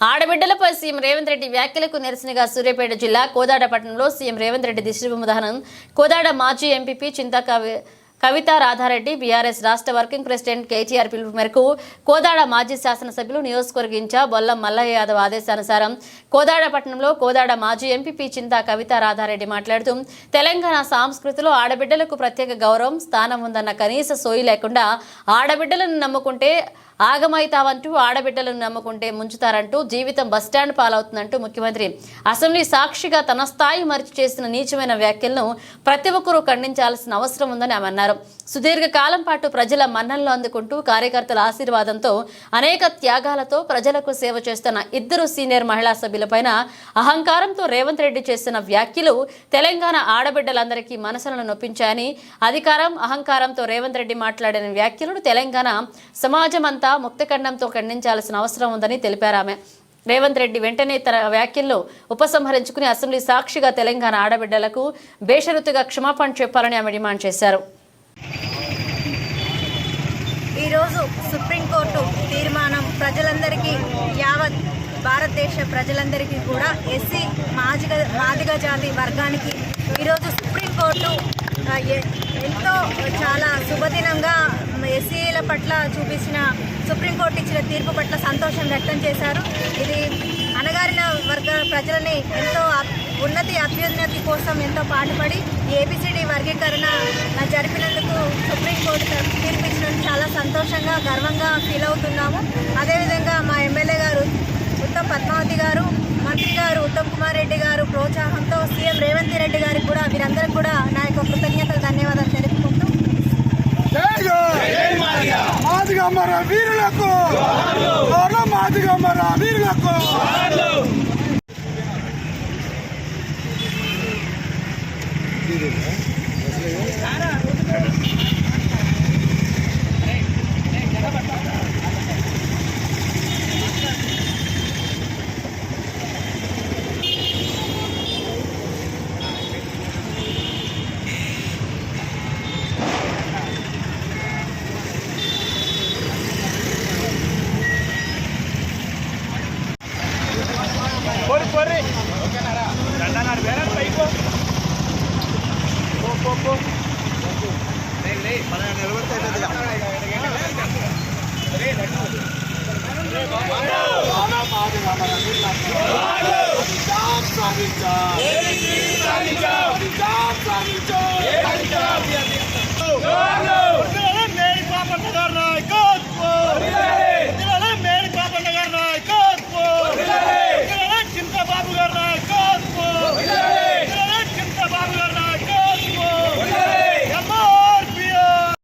ఆడబిడ్డలపై CM Revanth Reddy వ్యాఖ్యలకు నిరసనగా సూర్యాపేట జిల్లా కోదాడ పట్టణంలో సీఎం రేవంత్ రెడ్డి దిశభూమి దహనం కోదాడ మాజీ ఎంపీపీ చింతా కవి కవిత రాధారెడ్డి బీఆర్ఎస్ రాష్ట్ర వర్కింగ్ ప్రెసిడెంట్ కేటీఆర్ పిలుపు మేరకు కోదాడ మాజీ శాసనసభ్యులు నియోజకవర్గ ఇన్ఛార్జ్ బొల్లం మల్లయ్య యాదవ్ ఆదేశానుసారం కోదాడ పట్టణంలో కోదాడ మాజీ ఎంపీపీ చింతా కవిత రాధారెడ్డి మాట్లాడుతూ తెలంగాణ సంస్కృతిలో ఆడబిడ్డలకు ప్రత్యేక గౌరవం స్థానం ఉందన్న కనీస సోయి లేకుండా ఆడబిడ్డలను నమ్ముకుంటే ఆగమైతావంటూ ఆడబిడ్డలను నమ్ముకుంటే ముంచుతారంటూ జీవితం బస్టాండ్ పాలవుతుందంటూ ముఖ్యమంత్రి. అసెంబ్లీ సాక్షిగా తన స్థాయి మరిచి చేసిన నీచమైన వ్యాఖ్యలను ప్రతి ఒక్కరూ ఖండించాల్సిన అవసరం ఉందని ఆమె అన్నారు. సుదీర్ఘకాలం పాటు ప్రజల మన్ననలు అందుకుంటూ కార్యకర్తల ఆశీర్వాదంతో అనేక త్యాగాలతో ప్రజలకు సేవ చేస్తున్న ఇద్దరు సీనియర్ మహిళా సభ్యులపైన అహంకారంతో రేవంత్ రెడ్డి చేసిన వ్యాఖ్యలు తెలంగాణ ఆడబిడ్డలందరికీ మనసులను నొప్పించాయని అధికారం అహంకారంతో రేవంత్ రెడ్డి మాట్లాడిన వ్యాఖ్యలను తెలంగాణ సమాజం అంతా ముక్తఖండంతో ఖండించాల్సిన అవసరం ఉందని తెలిపారు ఆమె. రేవంత్ రెడ్డి వెంటనే తన వ్యాఖ్యల్లో ఉపసంహరించుకుని అసెంబ్లీ సాక్షిగా తెలంగాణ ఆడబిడ్డలకు బేషరతుగా క్షమాపణ చెప్పాలని ఆమె డిమాండ్ చేశారు. ఈరోజు సుప్రీంకోర్టు తీర్మానం ప్రజలందరికీ యావత్ భారతదేశ ప్రజలందరికీ కూడా ఎస్సీ మాదిగ మాదిగ జాతి వర్గానికి ఈరోజు సుప్రీంకోర్టు ఎంతో చాలా శుభదినంగా ఎస్సీల పట్ల చూపించిన సుప్రీంకోర్టు ఇచ్చిన తీర్పు పట్ల సంతోషం వ్యక్తం చేశారు. ఇది అణగారిన వర్గ ప్రజలని ఎంతో ఉన్నతి అభ్యున్నతి కోసం ఎంతో పాటుపడి ఏబిసిడి వర్గీకరణ జరిపినందుకు సుప్రీంకోర్టు తీర్పు ఇచ్చినందుకు చాలా సంతోషంగా గర్వంగా ఫీల్ అవుతున్నాము. అదేవిధంగా మా ఎమ్మెల్యే గారు ఉత్తమ్ పద్మావతి గారు మంత్రి గారు ఉత్తమ్ కుమార్ రెడ్డి గారు ప్రోత్సాహంతో సీఎం రేవంత్ రెడ్డి గారికి కూడా వీరందరికీ కూడా నా యొక్క కృతజ్ఞతలు వీరులకు. మాదిగ వీరులకు. ¡Eres ¡Eres ¡Eres ¡Eres ¡Eres